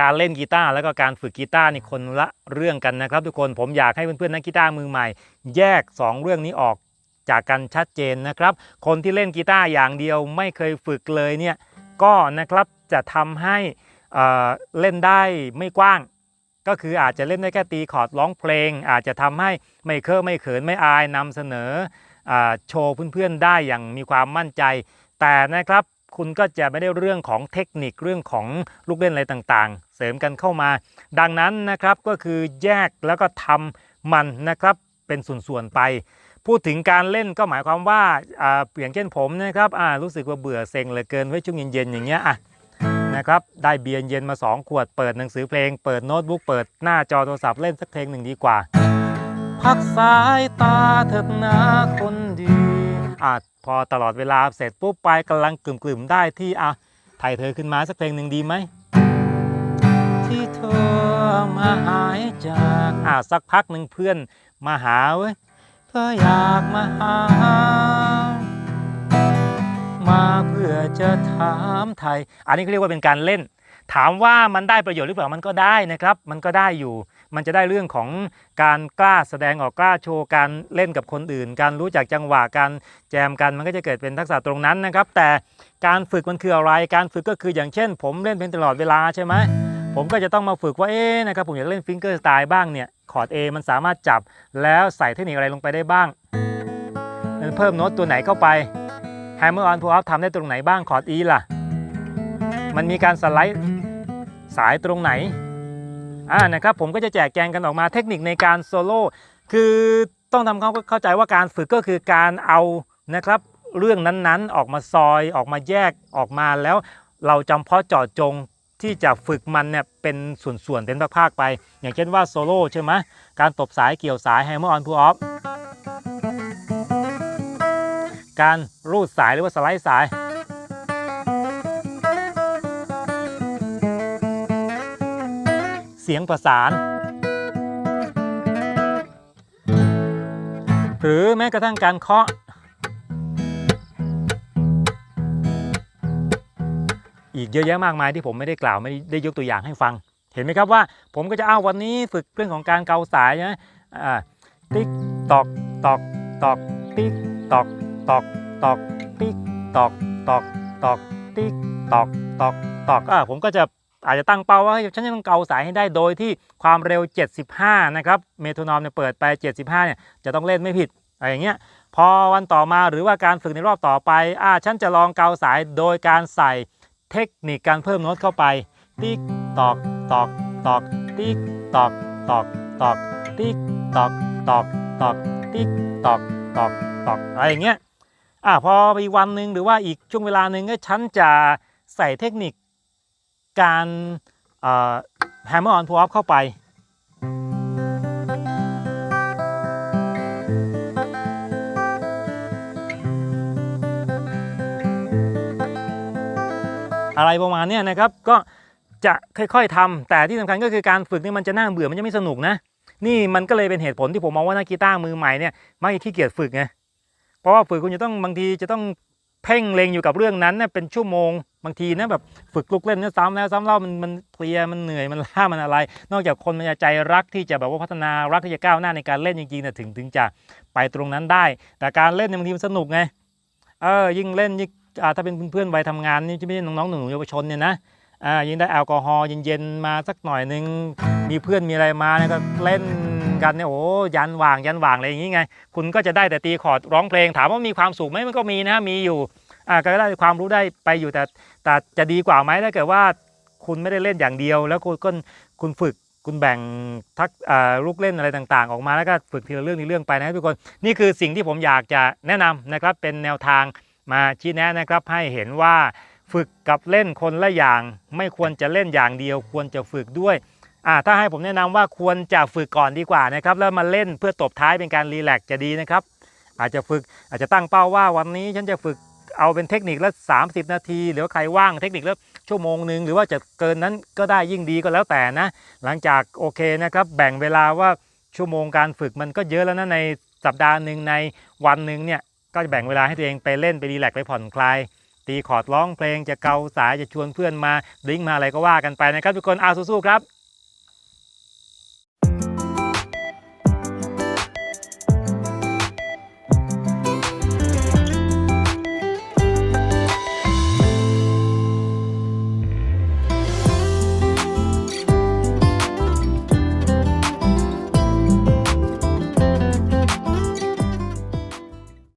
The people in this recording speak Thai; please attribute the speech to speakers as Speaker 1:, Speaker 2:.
Speaker 1: การเล่นกีตาร์แล้วก็การฝึกกีตาร์นี่คนละเรื่องกันนะครับ ทุกคนผมอยากให้เพื่อนๆนักกีตาร์มือใหม่ แยก 2 เรื่องนี้ออกจากกันชัดเจนนะครับ คนที่เล่นกีตาร์อย่างเดียวไม่เคยฝึกเลยเนี่ยก็นะครับจะทำให้เอ่อเล่นได้ไม่กว้าง ก็คืออาจจะเล่นได้แค่ตีคอร์ดร้องเพลง อาจจะทำให้ไม่เคอะไม่เขินไม่อายนำเสนออโชว์เพื่อนๆได้อย่างมีความมั่นใจ แต่นะครับ คุณก็จะไม่ได้เรื่องของเทคนิคเรื่องของลูกเล่นอะไรต่างๆ เสริมกันเข้ามา ดังนั้นนะครับก็คือแยกแล้วก็ทำมันนะครับเป็นส่วนๆไป พูดถึงการเล่นก็หมายความว่าอ่าอย่างเช่นผมนะครับอ่ารู้สึกว่าเบื่อเซ็งเหลือเกินไว้ช่วงเย็นๆอย่างเงี้ยอะนะครับได้เบียร์เย็นมา 2 ขวดเปิดหนังสือเพลง เปิดโน้ตบุ๊กเปิดหน้าจอโทรศัพท์เล่นสักเพลงหนึ่งดีกว่า พักสายตาเถิดนะคนดีอะพ อตลอดเวลาเสร็จปุ๊บไปกำลังกลุ่มๆได้ที่อะไทยเธอขึ้นมาสักเพลงหนึ่งดีไหมที่เธอมาหายจากอะสักพักหนึ่งเพื่อนมาหาเว้ยเธออยากมาหา มาเพื่อจะถามไทย อันนี้เขาเรียกว่าเป็นการเล่น ถามว่ามันได้ประโยชน์หรือเปล่ามันก็ได้นะครับ มันก็ได้อยู่ มันจะได้เรื่องของการกล้าแสดงออกกล้าโชว์การเล่นกับคนอื่น การรู้จักจังหวะการแจมกันมันก็จะเกิดเป็นทักษะตรงนั้นนะครับ แต่การฝึกมันคืออะไร การฝึกก็คืออย่างเช่น ผมเล่นเพลงตลอดเวลาใช่ไหมผมก็จะต้องมาฝึกว่าเอ๊ะนะครับผมอยากเล่นฟิงเกอร์สไตล์บ้างเนี่ยคอร์ด A มันสามารถจับแล้วใส่เทคนิคอะไรลงไปได้บ้างมันเพิ่มโน้ตตัวไหนเข้าไป Hammer on pull up ทำได้ตรงไหนบ้างคอร์ด E ล่ะ มันมีการสไลด์สายตรงไหน อ่านะครับผมก็จะแจกแจงกันออกมาเทคนิคในการโซโล่คือต้องทำความเข้าใจว่าการฝึกก็คือการเอานะครับเรื่องนั้นๆ ออกมาซอยออกมาแยกออกมาแล้วเราจำเพาะเจาะจงที่จะฝึกมันเนี่ยเป็นส่วนๆเป็นภาคๆไป อย่างเช่นว่าโซโล่ใช่ไหมการตบสายเกี่ยวสาย Hammer on pull off การรูดสายหรือว่าสไลด์สาย สียงประสาน หรือแม้กระทั่งการเคาะ อีกเยอะแยะมากมายที่ผมไม่ได้กล่าวไม่ได้ยกตัวอย่างให้ฟัง เห็นไหมครับว่า ผมก็จะอ้าววันนี้ฝึกเรื่องของการเกาสายนะติ๊กตอกตอกตอกติ๊กตอกตอกตอกติ๊กตอกตอกตอกติ๊กตอกตอกตอกอ่าผมก็จะ อาจจะตั้งเป้าว่าฉันจะต้องเกาสายให้ได้โดยที่ความเร็ว 75 นะครับเมโทรนอมเนี่ยเปิดไป 75 เนี่ยจะต้องเล่นไม่ผิดอะไรอย่างเงี้ยพอวันต่อมาหรือว่าการฝึกในรอบต่อไปอ่าฉันจะลองเกาสายโดยการใส่เทคนิคการเพิ่มโน้ตเข้าไป ติ๊กตอกตอกตอกติ๊กตอกตอกตอกติ๊กตอกตอกตอกติ๊กตอกตอกตอกอะไรอย่างเงี้ยอะพอไปอีกวันหนึ่งหรือว่าอีกช่วงเวลาหนึ่งก็ฉันจะใส่เทคนิค การเอ่อ hammer on pull off เข้าไป อะไรประมาณนี้นะครับก็จะค่อยๆทำแต่ที่สำคัญก็คือการฝึกนี่มันจะน่าเบื่อมันจะไม่สนุกนะ นี่มันก็เลยเป็นเหตุผลที่ผมมองว่านักกีตาร์มือใหม่เนี่ยไม่ขี้เกียจฝึกไงเพราะว่าฝึกคุณจะต้องบางทีจะต้อง พ่งเล็งอยู่กับเรื่องนั้นเนี่ยเป็นชั่วโมง บางทีนะแบบฝึกลุกเล่นเนี่ยซ้ำแล้วซ้ำเล่ามันมันเพลียมันเหนื่อยมันล้ามันอะไร นอกจากคนมันจะใจรักที่จะแบบว่าพัฒนารักที่จะก้าวหน้าในการเล่นจริงๆเนี่ยถึงถึงจะไปตรงนั้นได้ แต่การเล่นเนี่ยบางทีมันสนุกไงเออยิ่งเล่นยิ่งอ่าถ้าเป็นเพื่อนๆวัยทำงานนี่จะไม่ใช่น้องๆหนูๆเยาวชนเนี่ยนะอ่ายิ่งได้แอลกอฮอล์เย็นๆมาสักหน่อยหนึงมีเพื่อนมีอะไรมาเนี่ยก็เล่น กันเนี่ยโอ้ยันหว่างยันหว่างอะไรอย่างงี้ไง คุณก็จะได้แต่ตีคอร์ดร้องเพลงถามว่ามีความสุขไหมมันก็มีนะมีอยู่อ่าก็ได้ความรู้ได้ไปอยู่แต่แต่จะดีกว่าไหมถ้าเกิดว่าคุณไม่ได้เล่นอย่างเดียว แล้วคุณก็คุณฝึกคุณแบ่งทักอ่าลูกเล่นอะไรต่างๆ ออกมาแล้วก็ฝึกทีละเรื่องทีละเรื่องไปนะทุกคนนี่คือสิ่งที่ผมอยากจะแนะนำนะครับเป็นแนวทางมาชี้แนะนะครับให้เห็นว่าฝึกกับเล่นคนละอย่าง ไม่ควรจะเล่นอย่างเดียว ควรจะฝึกด้วย อ่าถ้าให้ผมแนะนำว่าควรจะฝึกก่อนดีกว่านะครับแล้วมาเล่นเพื่อตบท้ายเป็นการรีแลกซ์จะดีนะครับ อาจจะฝึกอาจจะตั้งเป้าว่าวันนี้ฉันจะฝึกเอาเป็นเทคนิคละ 30 นาที หรือว่าใครว่างเทคนิคละชั่วโมงหนึ่งหรือว่าจะเกินนั้นก็ได้ยิ่งดีก็แล้วแต่นะ หลังจากโอเคนะครับ แบ่งเวลาว่าชั่วโมงการฝึกมันก็เยอะแล้วนะในสัปดาห์หนึ่งในวันหนึ่งเนี่ยก็จะแบ่งเวลาให้ตัวเองไปเล่นไปรีแลกซ์ไปผ่อนคลายตีคอร์ดร้องเพลงจะเกาสายจะชวนเพื่อนมาดิ้งมาอะไรก็ว่ากันไปนะครับทุกคนเอาสู้ๆครับ